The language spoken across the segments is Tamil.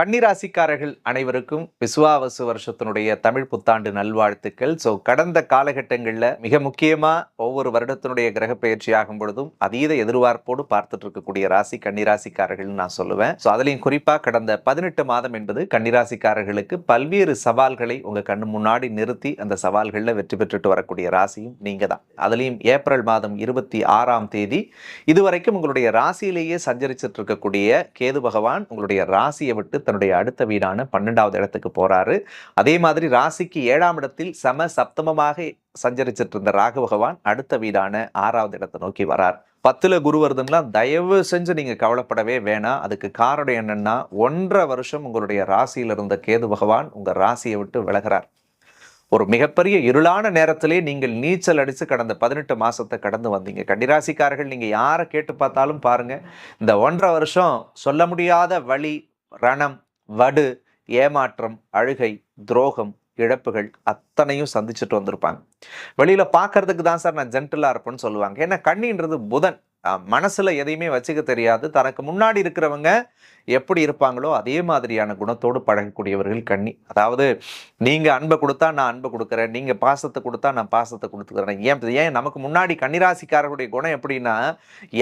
கன்னிராசிக்காரர்கள் அனைவருக்கும் விசுவாவசு வருஷத்தினுடைய தமிழ் புத்தாண்டு நல்வாழ்த்துக்கள். ஸோ கடந்த காலகட்டங்களில் மிக முக்கியமா ஒவ்வொரு வருடத்தினுடைய கிரக பயிற்சி ஆகும் பொழுதும் அதீத எதிர்பார்ப்போடு பார்த்துட்டு இருக்கக்கூடிய ராசி கன்னிராசிக்காரர்கள்னு நான் சொல்லுவேன். ஸோ அதுலேயும் குறிப்பாக கடந்த பதினெட்டு மாதம் என்பது கன்னிராசிக்காரர்களுக்கு பல்வேறு சவால்களை உங்க கண்ணு முன்னாடி நிறுத்தி அந்த சவால்களில் வெற்றி பெற்றுட்டு வரக்கூடிய ராசியும் நீங்க தான். அதுலேயும் ஏப்ரல் மாதம் இருபத்தி ஆறாம் தேதி இதுவரைக்கும் உங்களுடைய ராசியிலேயே சஞ்சரிச்சிட்டு இருக்கக்கூடிய கேது பகவான் உங்களுடைய ராசியை விட்டு தன்னுடைய அடுத்த வீடான பன்னெண்டாவது இடத்துக்கு போறாரு. அதே மாதிரி ராசிக்கு ஏழாம் இடத்தில் சம சப்தமமாக சஞ்சரிச்சிட்டு இருந்த ராகு பகவான் அடுத்த வீடான ஆறாவது இடத்தை நோக்கி வரார். பத்துல குரு வருதுன்னா தயவு செஞ்சு நீங்க கவலைப்படவே வேணாம். அதுக்கு காரணம் என்னன்னா ஒன்றரை வருஷம் உங்களுடைய ராசியில இருந்த கேது பகவான் உங்க ராசியை விட்டு விலகிறார். ஒரு மிகப்பெரிய இருளான நேரத்திலே நீங்கள் நீச்சல் அடித்து கடந்த பதினெட்டு மாதத்தை கடந்து வந்தீங்க. கன்னிராசிக்காரர்கள் நீங்கள் யாரை கேட்டு பார்த்தாலும் பாருங்க இந்த ஒன்றரை வருஷம் சொல்ல முடியாத வழி ரணம் வடு ஏமாற்றம் அழுகை துரோகம் இழப்புகள் அத்தனையும் சந்திச்சுட்டு வந்திருப்பாங்க. வெளியில் பார்க்கறதுக்கு தான் சார் நான் ஜென்டலா இருப்பேன்னு சொல்லுவாங்க. ஏன்னா கண்ணின்றது புதன். மனசில் எதையுமே வச்சுக்க தெரியாது. தனக்கு முன்னாடி இருக்கிறவங்க எப்படி இருப்பாங்களோ அதே மாதிரியான குணத்தோடு பழகக்கூடியவர்கள் கண்ணி அதாவது நீங்கள் அன்பை கொடுத்தா நான் அன்பை கொடுக்குறேன் நீங்கள் பாசத்தை கொடுத்தா நான் பாசத்தை கொடுத்துக்கிறேன். ஏன் ஏன் நமக்கு முன்னாடி கன்னிராசிக்காரர்களுடைய குணம் எப்படின்னா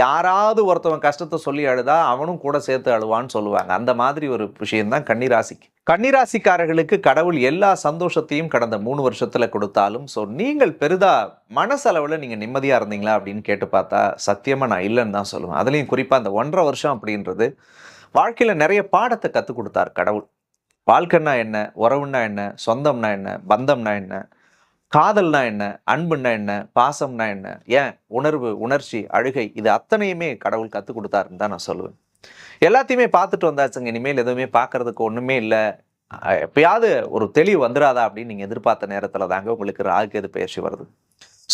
யாராவது ஒருத்தவன் கஷ்டத்தை சொல்லி அழுதா அவனும் கூட சேர்த்து அழுவான்னு சொல்லுவாங்க. அந்த மாதிரி ஒரு விஷயம்தான் கன்னிராசிக்கு. கன்னிராசிக்காரர்களுக்கு கடவுள் எல்லா சந்தோஷத்தையும் கடந்த மூணு வருஷத்தில் கொடுத்தாலும் ஸோ நீங்கள் பெரிதாக மனசளவில் நீங்கள் நிம்மதியாக இருந்தீங்களா அப்படின்னு கேட்டு பார்த்தா சத்தியமாக நான் இல்லைன்னு தான் சொல்லுவேன். அதுலேயும் குறிப்பாக அந்த ஒன்றரை வருஷம் அப்படின்றது வாழ்க்கையில் நிறைய பாடத்தை கற்றுக் கொடுத்தார் கடவுள். வாழ்க்கைன்னா என்ன? உறவுன்னா என்ன? சொந்தம்னா என்ன? பந்தம்னா என்ன? காதல்னா என்ன? அன்புன்னா என்ன? பாசம்னா என்ன? ஏன்? உணர்வு உணர்ச்சி அழுகை இது அத்தனையுமே கடவுள் கற்றுக் கொடுத்தாருன்னு தான் நான் சொல்லுவேன். எல்லாத்தையுமே பார்த்துட்டு வந்தாச்சுங்க. இனிமேல் எதுவுமே பார்க்கறதுக்கு ஒன்றுமே இல்லை. எப்பயாவது ஒரு தெளிவு வந்துடாதா அப்படின்னு நீங்கள் எதிர்பார்த்த நேரத்தில் தாங்க உங்களுக்கு ராகுகேது பயிற்சி வருது.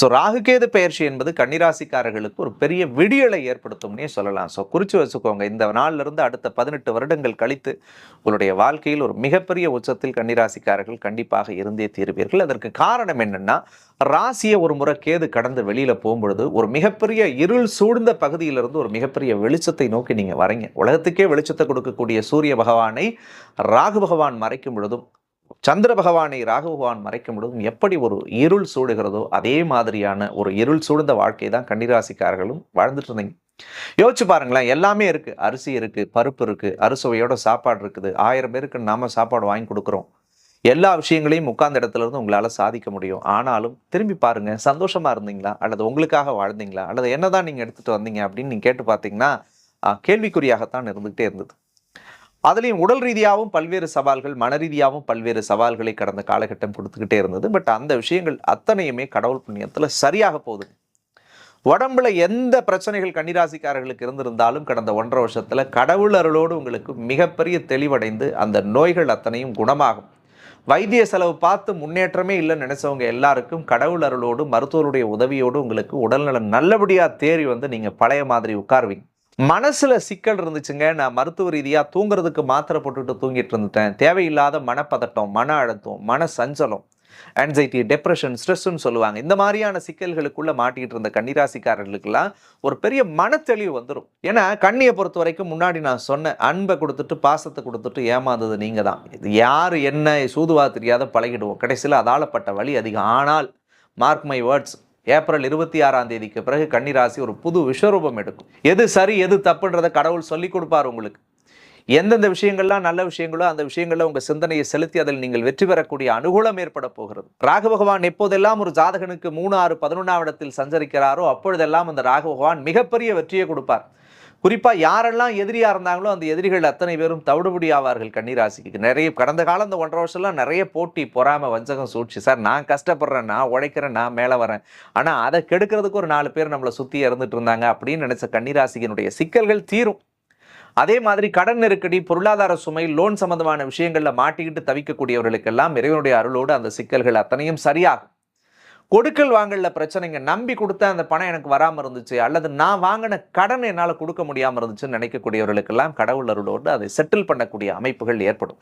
ஸோ ராகுகேது பயிற்சி என்பது கன்னிராசிக்காரர்களுக்கு ஒரு பெரிய விடியலை ஏற்படுத்தும்னே சொல்லலாம். ஸோ குறித்து வச்சுக்கோங்க. இந்த நாளிலிருந்து அடுத்த பதினெட்டு வருடங்கள் கழித்து உங்களுடைய வாழ்க்கையில் ஒரு மிகப்பெரிய உச்சத்தில் கன்னிராசிக்காரர்கள் கண்டிப்பாக இருந்தே தீர்வீர்கள். அதற்கு காரணம் என்னென்னா ராசியை ஒரு முறை கேது கடந்து வெளியில் போகும்பொழுது ஒரு மிகப்பெரிய இருள் சூழ்ந்த பகுதியிலிருந்து ஒரு மிகப்பெரிய வெளிச்சத்தை நோக்கி நீங்கள் வரீங்க. உலகத்துக்கே வெளிச்சத்தை கொடுக்கக்கூடிய சூரிய பகவானை ராகு பகவான் மறைக்கும் பொழுதும் சந்திர பகவானை ராகு பகவான் மறைக்கும் பொழுதும் எப்படி ஒரு இருள் சூடுகிறதோ அதே மாதிரியான ஒரு இருள் சூழ்ந்த வாழ்க்கை தான் கன்னிராசிக்காரர்களும் வாழ்ந்துட்டு இருந்தீங்க. யோசிச்சு பாருங்களேன் எல்லாமே இருக்கு. அரிசி இருக்கு பருப்பு இருக்கு அறுசுவையோட சாப்பாடு இருக்குது. ஆயிரம் பேருக்கு நாம சாப்பாடு வாங்கி கொடுக்குறோம். எல்லா விஷயங்களையும் உட்கார்ந்த இடத்துல இருந்து உங்களால சாதிக்க முடியும். ஆனாலும் திரும்பி பாருங்க சந்தோஷமா இருந்தீங்களா? அல்லது உங்களுக்காக வாழ்ந்தீங்களா? அல்லது என்னதான் நீங்க எடுத்துட்டு வந்தீங்க அப்படின்னு நீங்க கேட்டு பார்த்தீங்கன்னா கேள்விக்குறியாகத்தான் இருந்துகிட்டே இருந்தது. அதுலேயும் உடல் ரீதியாகவும் பல்வேறு சவால்கள் மன ரீதியாகவும் பல்வேறு சவால்களை கடந்த காலகட்டம் கொடுத்துக்கிட்டே இருந்தது. பட் அந்த விஷயங்கள் அத்தனையுமே கடவுள் புண்ணியத்தில் சரியாக போகுது. உடம்புல எந்த பிரச்சனைகள் கன்னிராசிக்காரர்களுக்கு இருந்திருந்தாலும் கடந்த ஒன்றரை வருஷத்தில் கடவுள் அருளோடு உங்களுக்கு மிகப்பெரிய தெளிவடைந்து அந்த நோய்கள் அத்தனையும் குணமாகும். வைத்திய செலவு பார்த்து முன்னேற்றமே இல்லைன்னு நினைச்சவங்க எல்லாருக்கும் கடவுள் அருளோடு மருத்துவருடைய உதவியோடு உங்களுக்கு உடல்நலம் நல்லபடியாக தேறி வந்து நீங்கள் பழைய மாதிரி உட்காருவீங்க. மனசில் சிக்கல் இருந்துச்சுங்க. நான் மருத்துவ ரீதியாக தூங்குறதுக்கு மாத்திரை போட்டுட்டு தூங்கிட்டு இருந்துட்டேன். தேவையில்லாத மனப்பதட்டம் மன அழுத்தம் மன சஞ்சலம் ஆன்சைட்டி டெப்ரெஷன் ஸ்ட்ரெஸ்ன்னு சொல்லுவாங்க. இந்த மாதிரியான சிக்கல்களுக்குள்ளே மாட்டிக்கிட்டு இருந்த கன்னிராசிக்காரர்களுக்கெல்லாம் ஒரு பெரிய மனத்தெளிவு வந்துடும் ஏன்னா கண்ணியை பொறுத்த வரைக்கும் முன்னாடி நான் சொன்னேன் அன்பை கொடுத்துட்டு பாசத்தை கொடுத்துட்டு ஏமாந்தது நீங்கள் தான் இது யார் என்ன சூதுவா தெரியாத பழகிடுவோம். கடைசியில் அதாலப்பட்ட வழி அதிகம். ஆனால் மார்க் மை வேர்ட்ஸ் ஏப்ரல் இருபத்தி ஆறாம் தேதிக்கு பிறகு கன்னிராசி ஒரு புது விஸ்வரூபம் எடுக்கும். எது சரி எது தப்புன்றதை கடவுள் சொல்லி கொடுப்பார் உங்களுக்கு. எந்தெந்த விஷயங்கள்லாம் நல்ல விஷயங்களோ அந்த விஷயங்களில் உங்கள் சிந்தனையை செலுத்தி அதில் நீங்கள் வெற்றி பெறக்கூடிய அனுகூலம் ஏற்பட போகிறது. ராகு பகவான் எப்போதெல்லாம் ஒரு ஜாதகனுக்கு மூணு ஆறு பதினொன்றாம் இடத்தில் சஞ்சரிக்கிறாரோ அப்பொழுதெல்லாம் அந்த ராகு பகவான் மிகப்பெரிய வெற்றியை கொடுப்பார். குறிப்பாக யாரெல்லாம் எதிரியாக இருந்தாங்களோ அந்த எதிரிகள் அத்தனை பேரும் தவிடுபடி ஆவார்கள் கன்னிராசிக்கு. நிறைய கடந்த காலம் இந்த ஒன்றரை வருஷம்லாம் நிறைய போட்டி பொறாமல் வஞ்சகம் சூழ்ச்சி. சார் நான் கஷ்டப்படுறேன் நான் உழைக்கிறேன் நான் மேலே வரேன். ஆனால் அதை கெடுக்கிறதுக்கு ஒரு நாலு பேர் நம்மளை சுற்றி இறந்துட்டு இருந்தாங்க அப்படின்னு நினச்ச கன்னிராசியினுடைய சிக்கல்கள் தீரும். அதே மாதிரி கடன் நெருக்கடி பொருளாதார சுமை லோன் சம்பந்தமான விஷயங்களில் மாட்டிக்கிட்டு தவிக்கக்கூடியவர்களுக்கெல்லாம் இறைவனுடைய அருளோடு அந்த சிக்கல்கள் அத்தனையும் சரியாகும். கொடுக்கல் வாங்கல பிரச்சனைங்க. நம்பி கொடுத்த அந்த பணம் எனக்கு வராமல் இருந்துச்சு. அல்லது நான் வாங்கின கடன் என்னால் கொடுக்க முடியாமல் இருந்துச்சுன்னு நினைக்கக்கூடியவர்களுக்கெல்லாம் கடவுள் அருளோடு அதை செட்டில் பண்ணக்கூடிய அமைப்புகள் ஏற்படும்.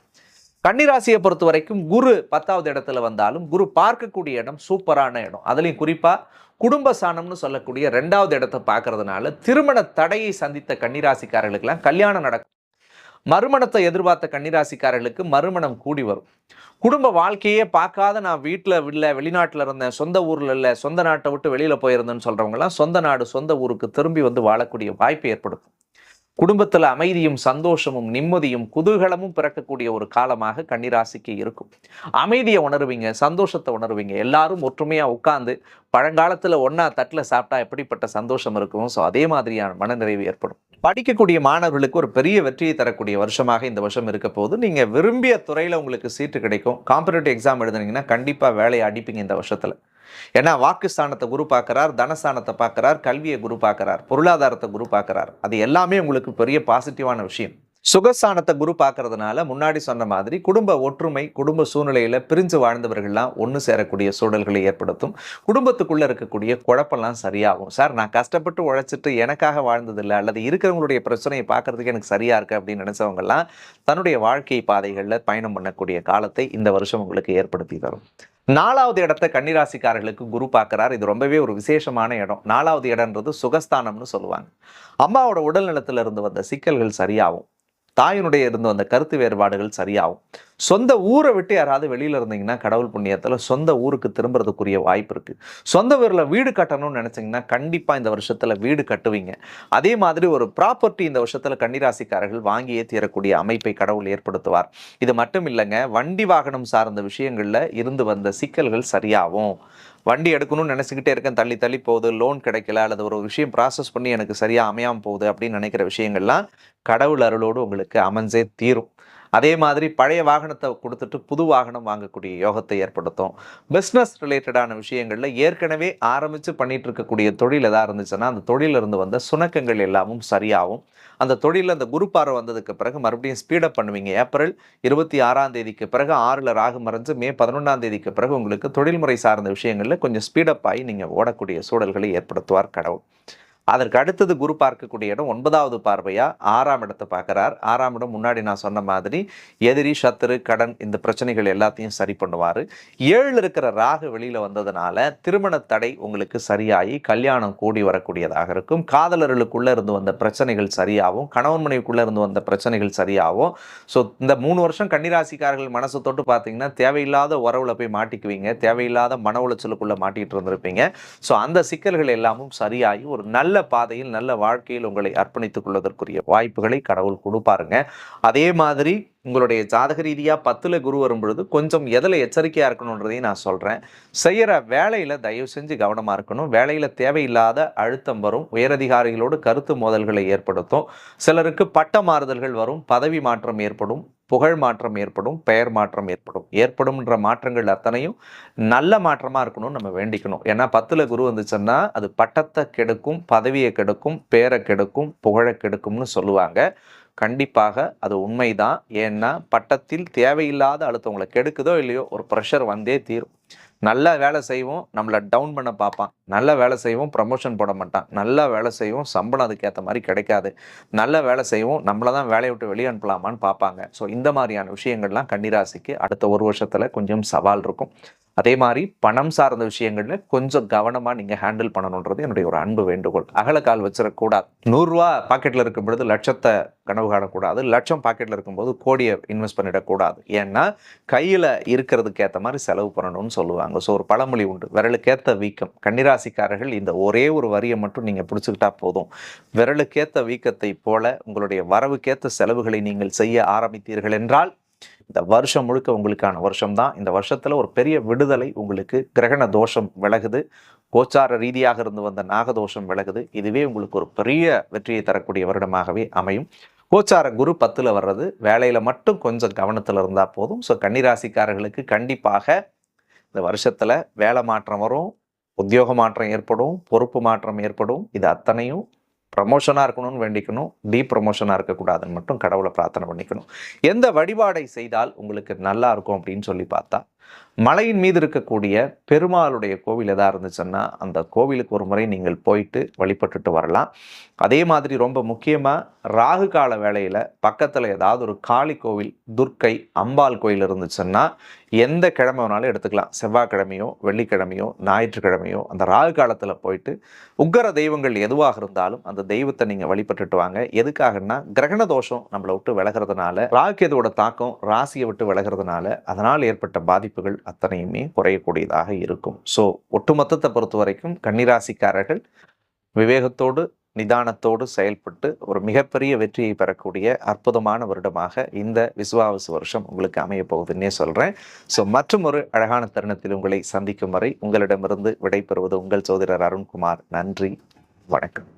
கன்னிராசியை பொறுத்த வரைக்கும் குரு பத்தாவது இடத்துல வந்தாலும் குரு பார்க்கக்கூடிய இடம் சூப்பரான இடம். அதுலேயும் குறிப்பாக குடும்ப சாணம்னு சொல்லக்கூடிய ரெண்டாவது இடத்தை பார்க்கறதுனால திருமண தடையை சந்தித்த கன்னிராசிக்காரர்களுக்கெல்லாம் கல்யாணம் நடக்கும். மறுமணத்தை எதிர்பார்த்த கன்னிராசிக்காரர்களுக்கு மறுமணம் கூடி வரும். குடும்ப வாழ்க்கையே பார்க்காத நான் வீட்டில் இல்லை வெளிநாட்டில் இருந்தேன் சொந்த ஊரில் இல்லை சொந்த நாட்டை விட்டு வெளியில் போயிருந்தேன்னு சொல்கிறவங்கலாம் சொந்த நாடு சொந்த ஊருக்கு திரும்பி வந்து வாழக்கூடிய வாய்ப்பு ஏற்படுத்தும். குடும்பத்தில் அமைதியும் சந்தோஷமும் நிம்மதியும் குதூகலமும் பிறக்கக்கூடிய ஒரு காலமாக கன்னிராசிக்கு இருக்கும். அமைதியை உணருவீங்க சந்தோஷத்தை உணருவீங்க. எல்லாரும் ஒற்றுமையாக உட்காந்து பழங்காலத்தில் ஒன்றா தட்டில் சாப்பிட்டா எப்படிப்பட்ட சந்தோஷம் இருக்கும்? ஸோ அதே மாதிரியான மனநிறைவு ஏற்படும். படிக்கக்கூடிய மாணவர்களுக்கு ஒரு பெரிய வெற்றியை தரக்கூடிய வருஷமாக இந்த வருஷம் இருக்க போது நீங்கள் விரும்பிய துறையில் உங்களுக்கு சீட்டு கிடைக்கும். காம்படிட்டிவ் எக்ஸாம் எழுதுனீங்கன்னா கண்டிப்பாக வேலையை அடிப்பீங்க இந்த வருஷத்தில். ஏன்னா வாக்குஸ்தானத்தை குரு பார்க்குறார் தனஸ்தானத்தை பார்க்கறார் கல்வியை குரு பார்க்குறார் பொருளாதாரத்தை குரு பார்க்குறார். அது எல்லாமே உங்களுக்கு பெரிய பாசிட்டிவான விஷயம். சுகஸ்தானத்தை குரு பார்க்கறதுனால முன்னாடி சொன்ன மாதிரி குடும்ப ஒற்றுமை குடும்ப சூழ்நிலையில் பிரிஞ்சு வாழ்ந்தவர்கள்லாம் ஒன்று சேரக்கூடிய சூழல்களை ஏற்படுத்தும். குடும்பத்துக்குள்ள இருக்கக்கூடிய குழப்பம்லாம் சரியாகும். சார் நான் கஷ்டப்பட்டு உழைச்சிட்டு எனக்காக வாழ்ந்ததில்லை அல்லது இருக்கிறவங்களுடைய பிரச்சனையை பார்க்கறதுக்கு எனக்கு சரியாக இருக்கு அப்படின்னு நினைச்சவங்கலாம் தன்னுடைய வாழ்க்கை பாதைகளில் பயணம் பண்ணக்கூடிய காலத்தை இந்த வருஷம் உங்களுக்கு ஏற்படுத்தி தரும். நாலாவது இடத்த கன்னிராசிக்காரர்களுக்கு குரு பார்க்குறாரு. இது ரொம்பவே ஒரு விசேஷமான இடம். நாலாவது இடம்ன்றது சுகஸ்தானம்னு சொல்லுவாங்க. அம்மாவோட உடல் நலத்துல இருந்து வந்த சிக்கல்கள் சரியாகும். தாயினுடைய இருந்து வந்த கருத்து வேறுபாடுகள் சரியாகும். சொந்த ஊரை விட்டு யாராவது வெளியில் இருந்தீங்கன்னா கடவுள் புண்ணியத்தில் சொந்த ஊருக்கு திரும்புறதுக்குரிய வாய்ப்பு இருக்குது சொந்த ஊரில் வீடு கட்டணும்னு நினச்சிங்கன்னா கண்டிப்பாக இந்த வருஷத்தில் வீடு கட்டுவீங்க. அதே மாதிரி ஒரு ப்ராப்பர்ட்டி இந்த வருஷத்தில் கன்னிராசிக்காரர்கள் வாங்கியே தீரக்கூடிய அமைப்பை கடவுள் ஏற்படுத்துவார். இது மட்டும் இல்லைங்க வண்டி வாகனம் சார்ந்த விஷயங்களில் இருந்து வந்த சிக்கல்கள் சரியாகும். வண்டி எடுக்கணும்னு நினச்சிக்கிட்டே இருக்கேன் தள்ளி தள்ளி போகுது லோன் கிடைக்கல அல்லது ஒரு விஷயம் ப்ராசஸ் பண்ணி எனக்கு சரியாக அமையாமல் போகுது அப்படின்னு நினைக்கிற விஷயங்கள்லாம் கடவுள் அருளோடு உங்களுக்கு அமைஞ்சே தீரும். அதே மாதிரி பழைய வாகனத்தை கொடுத்துட்டு புது வாகனம் வாங்கக்கூடிய யோகத்தை ஏற்படுத்தும். பிஸ்னஸ் ரிலேட்டடான விஷயங்களில் ஏற்கனவே ஆரம்பித்து பண்ணிட்டு இருக்கக்கூடிய தொழில் எதாக இருந்துச்சுன்னா அந்த தொழிலிருந்து வந்த சுணக்கங்கள் எல்லாமும் சரியாகும். அந்த தொழிலில் அந்த குரு பார்வை வந்ததுக்கு பிறகு மறுபடியும் ஸ்பீடப் பண்ணுவீங்க. ஏப்ரல் இருபத்தி ஆறாம் தேதிக்கு பிறகு ஆறில் ராகு மறைஞ்சு மே பதினொன்றாம் தேதிக்கு பிறகு உங்களுக்கு தொழில்முறை சார்ந்த விஷயங்களில் கொஞ்சம் ஸ்பீடப் ஆகி நீங்கள் ஓடக்கூடிய சூழல்களை ஏற்படுத்துவார் கடவுள். அதற்கு அடுத்தது குரு பார்க்கக்கூடிய இடம் ஒன்பதாவது பார்வையா? ஆறாம் இடத்தை பார்க்குறார். ஆறாம் இடம் முன்னாடி நான் சொன்ன மாதிரி எதிரி சத்துரு கடன் இந்த பிரச்சனைகள் எல்லாத்தையும் சரி பண்ணுவார். ஏழு இருக்கிற ராகு வெளியில் வந்ததுனால திருமண தடை உங்களுக்கு சரியாகி கல்யாணம் கூடி வரக்கூடியதாக இருக்கும். காதலர்களுக்குள்ளே இருந்து வந்த பிரச்சனைகள் சரியாகும். கணவன் மனைவிக்குள்ளே இருந்து வந்த பிரச்சனைகள் சரியாகும். ஸோ இந்த மூணு வருஷம் கன்னிராசிக்காரர்கள் மனசு தொட்டு பார்த்தீங்கன்னா தேவையில்லாத உறவுல போய் மாட்டிக்குவீங்க. தேவையில்லாத மன உளைச்சலுக்குள்ளே மாட்டிகிட்டு இருந்திருப்பீங்க. ஸோ அந்த சிக்கல்கள் எல்லாமும் சரியாகி ஒரு நல்ல பாதையில் நல்ல வாழ்க்கையில் உங்களை அர்ப்பணித்துக் கொள்வதற்குரிய வாய்ப்புகளை கடவுள் கொடுப்பாருங்க. அதே மாதிரி உங்களுடைய ஜாதக ரீதியாக பத்தில் குரு வரும்பொழுது கொஞ்சம் எதில் எச்சரிக்கையாக இருக்கணுன்றதையும் நான் சொல்கிறேன் செய்கிற வேலையில் தயவு செஞ்சு கவனமாக இருக்கணும். வேலையில் தேவையில்லாத அழுத்தம் வரும். உயரதிகாரிகளோடு கருத்து மோதல்களை ஏற்படுத்தும். சிலருக்கு பட்ட மாறுதல்கள் வரும். பதவி மாற்றம் ஏற்படும். புகழ் மாற்றம் ஏற்படும். பெயர் மாற்றம் ஏற்படும். ஏற்படும்ன்ற மாற்றங்கள் அத்தனையும் நல்ல மாற்றமாக இருக்கணும்னு நம்ம வேண்டிக்கணும். ஏன்னா பத்தில் குரு வந்துச்சுன்னா அது பட்டத்தை கெடுக்கும் பதவியை கெடுக்கும் பேரை கெடுக்கும் புகழை கெடுக்கும்னு சொல்லுவாங்க. கண்டிப்பாக அது உண்மைதான். ஏன்னா பட்டத்தில் தேவையில்லாத அழுத்தம் உங்களை கெடுக்குதோ இல்லையோ ஒரு ப்ரெஷர் வந்தே தீரும். நல்ல வேலை செய்வோம் நம்மளை டவுன் பண்ண பார்ப்பான் நல்ல வேலை செய்வோம் ப்ரமோஷன் போட மாட்டான். நல்லா வேலை செய்வோம் சம்பளம் அதுக்கேற்ற மாதிரி கிடைக்காது. நல்ல வேலை செய்வோம் நம்மளை தான் வேலையை விட்டு வெளியே அனுப்பலாமான்னு பார்ப்பாங்க ஸோ இந்த மாதிரியான விஷயங்கள்லாம் கன்னிராசிக்கு அடுத்த ஒரு வருஷத்தில் கொஞ்சம் சவால் இருக்கும். அதே மாதிரி பணம் சார்ந்த விஷயங்கள்ல கொஞ்சம் கவனமாக நீங்கள் ஹேண்டில் பண்ணணுன்றது என்னுடைய ஒரு அன்பு வேண்டுகோள். அகலக்கால் வச்சிடக்கூடாது. நூறுரூவா பாக்கெட்டில் இருக்கும் பொழுது லட்சத்தை கனவு காணக்கூடாது. லட்சம் பாக்கெட்டில் இருக்கும்போது கோடியை இன்வெஸ்ட் பண்ணிடக்கூடாது. ஏன்னா கையில் இருக்கிறதுக்கு ஏற்ற மாதிரி செலவு பண்ணணும்னு சொல்லுவாங்க. ஸோ ஒரு பழமொழி உண்டு. விரலுக்கேற்ற வீக்கம். கன்னிராசிக்காரர்கள் இந்த ஒரே ஒரு வரியை மட்டும் நீங்கள் பிடிச்சிக்கிட்டா போதும். விரலுக்கேற்ற வீக்கத்தை போல உங்களுடைய வரவுக்கேற்ற செலவுகளை நீங்கள் செய்ய ஆரம்பித்தீர்கள் என்றால் இந்த வருஷம் முழுக்க உங்களுக்கான வருஷம் தான் இந்த வருஷத்தில் ஒரு பெரிய விடுதலை உங்களுக்கு கிரகண தோஷம் விலகுது. கோச்சார ரீதியாக இருந்து வந்த நாகதோஷம் விலகுது. இதுவே உங்களுக்கு ஒரு பெரிய வெற்றியை தரக்கூடிய வருடமாகவே அமையும். கோச்சார குரு பத்தில் வர்றது வேலையில் மட்டும் கொஞ்சம் கவனத்தில் இருந்தால் போதும். ஸோ கன்னிராசிக்காரர்களுக்கு கண்டிப்பாக இந்த வருஷத்தில் வேலை மாற்றம் வரும் உத்தியோக மாற்றம் ஏற்படும் பொறுப்பு மாற்றம் ஏற்படும். இது அத்தனையும் ப்ரமோஷனாக இருக்கணும்னு வேண்டிக்கணும். டீ ப்ரமோஷனாக இருக்கக்கூடாதுன்னு மட்டும் கடவுளை பிரார்த்தனை பண்ணிக்கணும். எந்த வழிபாடை செய்தால் உங்களுக்கு நல்லா இருக்கும் அப்படின்னு சொல்லி பார்த்தா மலையின் மீது இருக்கக்கூடிய பெருமாளுடைய கோவில் எதா இருந்துச்சுன்னா அந்த கோவிலுக்கு ஒரு முறை நீங்கள் போயிட்டு வழிபட்டுட்டு வரலாம். அதே மாதிரி ரொம்ப முக்கியமாக ராகு கால வேளையில் பக்கத்தில் ஏதாவது ஒரு காளி கோவில் துர்க்கை அம்பாள் கோயில் இருந்துச்சுன்னா எந்த கிழமை வேணாலும் எடுத்துக்கலாம். செவ்வாய்க்கிழமையோ வெள்ளிக்கிழமையோ ஞாயிற்றுக்கிழமையோ அந்த ராகு காலத்தில் போயிட்டு உக்கர தெய்வங்கள் எதுவாக இருந்தாலும் அந்த தெய்வத்தை நீங்கள் வழிபட்டுட்டு வாங்க. எதுக்காகன்னா கிரகண தோஷம் நம்மளை விட்டு விலகிறதுனால ராகுகேதுவோட தாக்கம் ராசியை விட்டு விலகிறதுனால அதனால் ஏற்பட்ட பாதிப்பு பாதிப்புகள் அத்தனையுமே குறையக்கூடியதாக இருக்கும். ஸோ ஒட்டுமொத்தத்தை பொறுத்த வரைக்கும் கன்னிராசிக்காரர்கள் விவேகத்தோடு நிதானத்தோடு செயல்பட்டு ஒரு மிகப்பெரிய வெற்றியை பெறக்கூடிய அற்புதமான வருடமாக இந்த விசுவாவசு வருஷம் உங்களுக்கு அமைய போகுதுன்னே சொல்கிறேன் ஸோ மற்றும் ஒரு அழகான தருணத்தில் உங்களை சந்திக்கும் வரை உங்களிடமிருந்து விடைபெறுவது உங்கள் சோதரர் அருண்குமார். நன்றி. வணக்கம்.